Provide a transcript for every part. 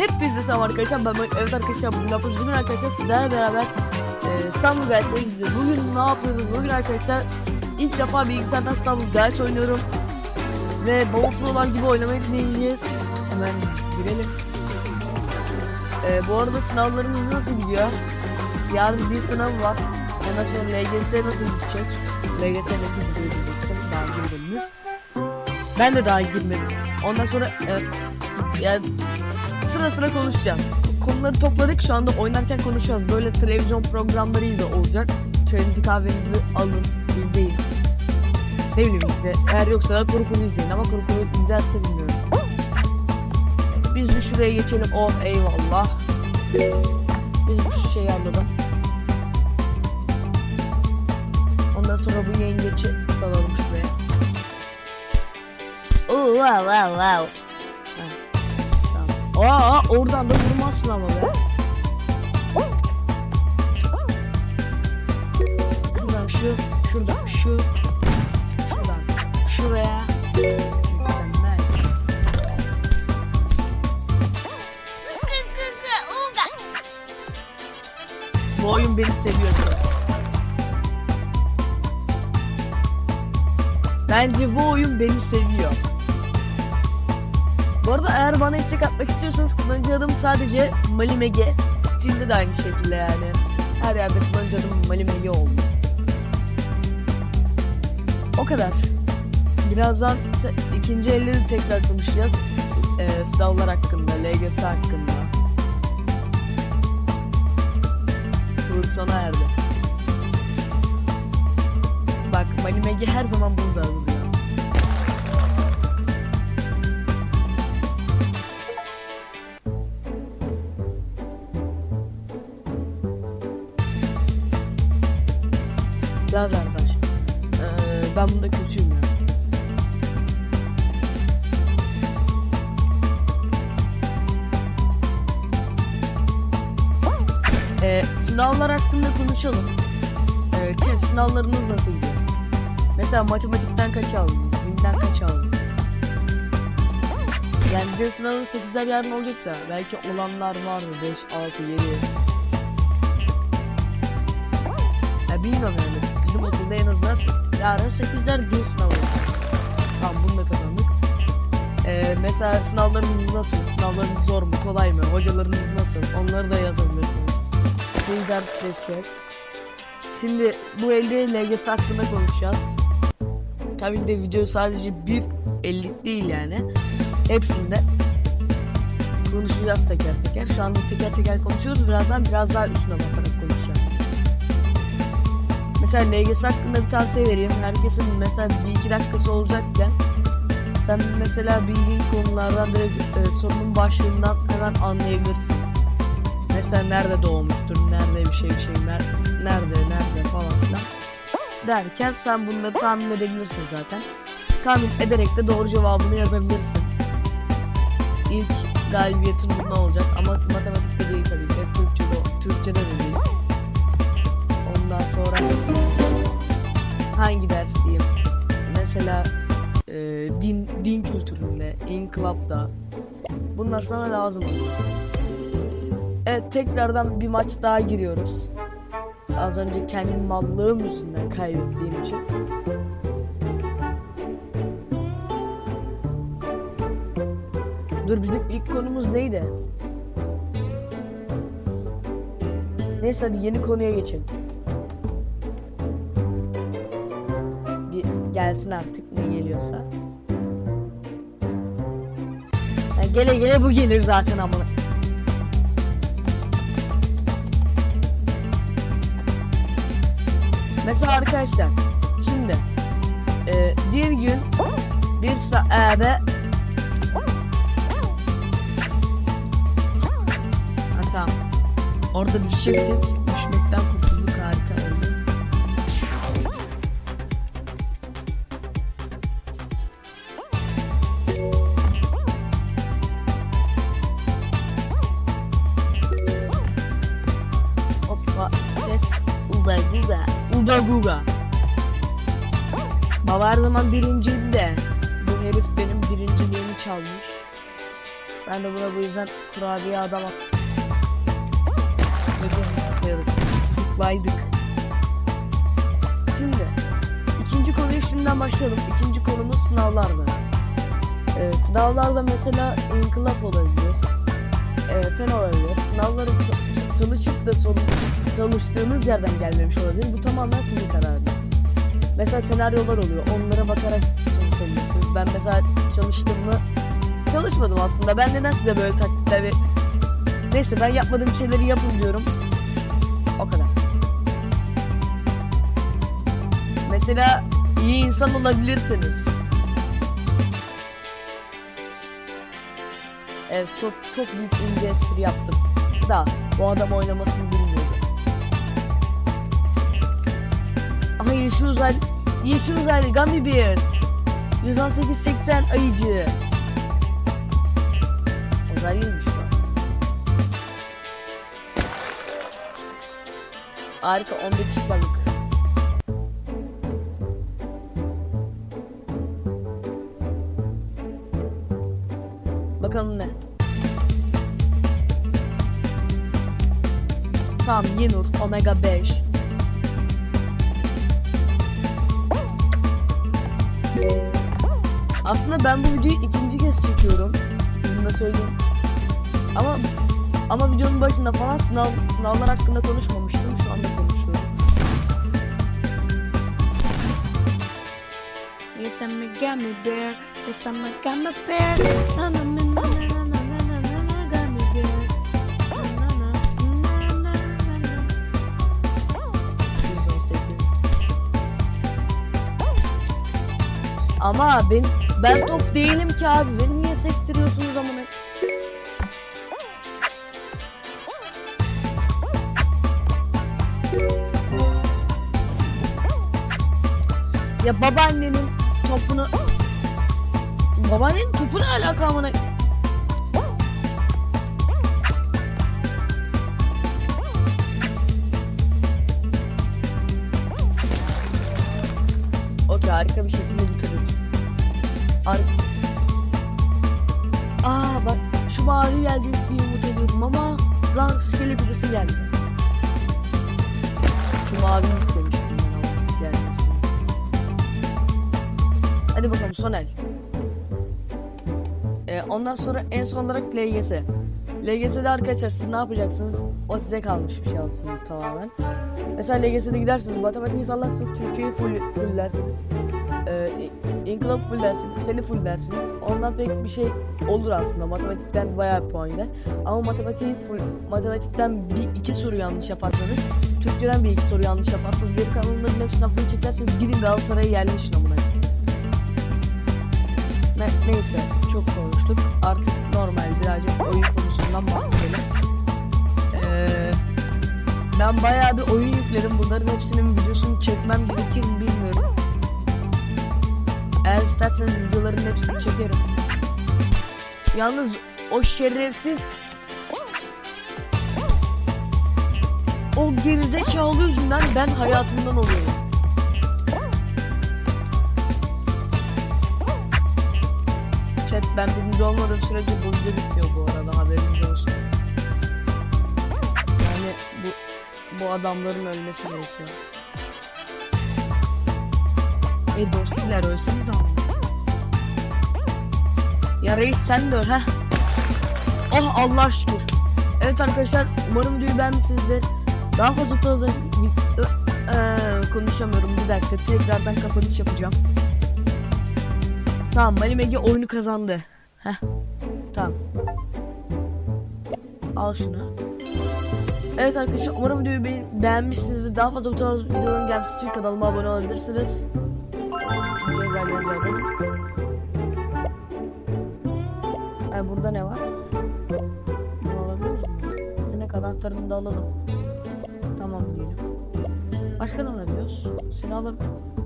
Hepinize selam arkadaşlar. Ben. Evet arkadaşlar bugün yapıyoruz. Bugün arkadaşlar sizlerle beraber e, İstanbul Guides'e gidiyoruz. Bugün ne yapıyoruz? Bugün arkadaşlar ilk defa bilgisayardan İstanbul Guides oynuyorum. Ve Bavuklu olan gibi oynamayı deneyeceğiz. Hemen girelim. E, bu arada sınavlarımız nasıl gidiyor? Yarın bir sınav var. Ondan sonra LGS nasıl gidecek? LGS nasıl gidiyor. Daha girmediniz. Ben de daha girmedim. Ondan sonra e, yani sıra sıra konuşacağız. Konuları topladık şu anda oynarken konuşuyoruz. Böyle televizyon programlarıyla olacak. Çayınızı kahvenizi alın, izleyin. Ne bileyim işte. Eğer yoksa da kuru izleyin ama kuru izlerse bilmiyorum. Biz bir şuraya geçelim. Oh eyvallah. Biz bir şey anladım. Ondan sonra bu yengeci salalım şuraya. Oo wow wow wow. Aa oradan da vurmazsın ama be. Şuradan şu, şuradan şu, şuradan şuraya. Mükemmel. Bu oyun beni seviyor. Bence bu oyun beni seviyor. Bu arada eğer bana istek atmak istiyorsanız kullanıcı adım sadece Malimege. Steam'de de aynı şekilde yani. Her yerde kullanıcı adım Malimege oldu. O kadar. Birazdan ikinci elleri tekrar konuşacağız. Ee, sınavlar hakkında, LGS hakkında. Kuruk sona erdi. Bak Malimege her zaman burada sınavlar hakkında konuşalım. Ee, Chat sınavlarınız nasıl gidiyor? Mesela matematikten kaç aldınız? Dinden kaç aldınız? Yani bir sınavın 8'ler yarın olacak da belki olanlar var mı? 5, 6, 7. Ya bilmiyorum yani. Bizim okulda en azından yarın 8'ler bir sınav olacak. Tamam bunu da kazandık. Ee, mesela sınavlarınız nasıl? Sınavlarınız zor mu? Kolay mı? Hocalarınız nasıl? Onları da yazabilirsiniz. Bilgiler defter. Şimdi bu elde LGS hakkında konuşacağız. Tabii de video sadece bir ellik değil yani. Hepsinde konuşacağız teker teker. Şu anda teker teker konuşuyoruz. Birazdan biraz daha üstüne basarak konuşacağız. Mesela LGS hakkında bir tavsiye vereyim. Herkesin mesela bir iki dakikası olacakken sen mesela bildiğin konulardan direkt e, sorunun başlığından hemen anlayabilirsin. Mesela nerede doğmuştur, nerede bir şey bir şey, ner- nerede, nerede falan filan. Derken sen bunları tahmin edebilirsin zaten. Tahmin ederek de doğru cevabını yazabilirsin. İlk galibiyetin bundan olacak ama matematikte değil tabii ki. Türkçe'de, Türkçe'de de değil. Ondan sonra hangi ders diyeyim? Mesela e, din din kültüründe, inkılapta. Bunlar sana lazım olur. Evet tekrardan bir maç daha giriyoruz. Az önce kendi mallığım yüzünden kaybettiğim için. Dur bizim ilk konumuz neydi? Neyse hadi yeni konuya geçelim. Bir gelsin artık ne geliyorsa. Ya gele gele bu gelir zaten amına. Mesela arkadaşlar şimdi e, bir gün bir saate ha, tamam. Orada düşecektim Baba her zaman birinciydi de bu herif benim birinciliğimi çalmış Ben de buna bu yüzden kurabiye adam attım. Zıplayalım. Zıplaydık. Şimdi ikinci konuya şimdiden başlayalım. İkinci konumuz sınavlardı. Ee, sınavlarda mesela inkılap olabilir. E, fen olabilir. Sınavları çalışıp da son, çalıştığınız yerden gelmemiş olabilir. Bu tamamen sizin kararınız. Mesela senaryolar oluyor. Onlara bakarak çalışabilirsiniz. Ben mesela çalıştım mı? Çalışmadım aslında. Ben neden size böyle taktikler ve... Neyse ben yapmadığım şeyleri yapın diyorum. O kadar. Mesela iyi insan olabilirsiniz. Evet çok çok büyük ince espri yaptım. Da bu adam oynamasını bilmiyordu. Ama yeşil uzay yeşil uzaylı Gummy Bear 11880 ayıcı. Uzaylıymış bu. Harika 15 balık. Bakalım ne? Tamam Yenur Omega 5. Aslında ben bu videoyu ikinci kez çekiyorum. Bunu da söyleyeyim. Ama ama videonun başında falan sınav sınavlar hakkında konuşmamıştım. Şu anda konuşuyorum. Yes, I'm a gummy bear. Yes, I'm a gummy bear. Na, na, Ama ben ben top değilim ki abi. Beni niye sektiriyorsunuz amına? Ya babaannenin topunu Babaannenin topu ne alaka amına? Okey harika bir şekilde. Harika. Aa bak şu mavi gelecek diye umut ediyordum ama rastgele birisi geldi. Şu mavi istemiştim ben ama gelmesini. Hadi bakalım son el. Ee, ondan sonra en son olarak LGS. LGS'de arkadaşlar siz ne yapacaksınız? O size kalmış bir şey aslında tamamen. Mesela LGS'de gidersiniz, matematiği sallarsınız, Türkçeyi full, full dersiniz. Ee, İnkılap full dersiniz, feni full dersiniz. Ondan pek bir şey olur aslında. Matematikten bayağı bir puan gider. Ama matematiği full, matematikten bir iki soru yanlış yaparsanız, Türkçeden bir iki soru yanlış yaparsanız, geri kalanların hepsinden full çekerseniz gidin Galatasaray'a yerleşin amına. Ne, neyse, çok konuştuk. Artık normal birazcık oyun konusundan bahsedelim. Ee, ben bayağı bir oyun yükledim. Bunların hepsinin videosunu çekmem gerekir mi. Eğer isterseniz videoların hepsini çekerim. Yalnız o şerefsiz o gerizekalı yüzünden ben hayatımdan oluyorum. Chat ben birinci olmadığım sürece bu video bitmiyor bu arada haberiniz olsun. Yani bu bu adamların ölmesi gerekiyor. Ey dostiler ölseniz ama. Ya reis sen de öl ha. Oh Allah şükür. Evet arkadaşlar umarım videoyu beğenmişsinizdir. Daha fazla fazla Eee, konuşamıyorum bir dakika tekrardan kapanış yapacağım. Tamam Mali Megi oyunu kazandı. Heh. Tamam. Al şunu. Evet arkadaşlar umarım videoyu be- beğenmişsinizdir. Daha fazla bu tarz videoların gelmesi için kanalıma abone olabilirsiniz. Ederim. Ay burada ne var? Bunu alabiliyoruz mu? Yetenek anahtarını da alalım. Tamam diyelim. Başka ne alabiliyoruz? Seni alır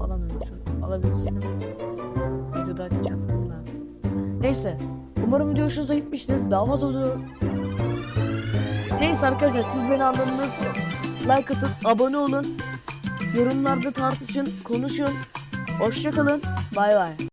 alamıyormuşum. Alabilseydim videoda açacaktım da. Neyse. Umarım video hoşunuza gitmiştir. Daha fazla video... Neyse arkadaşlar siz beni anladınız. Like atın, abone olun. Yorumlarda tartışın, konuşun. Hoşçakalın. 拜拜。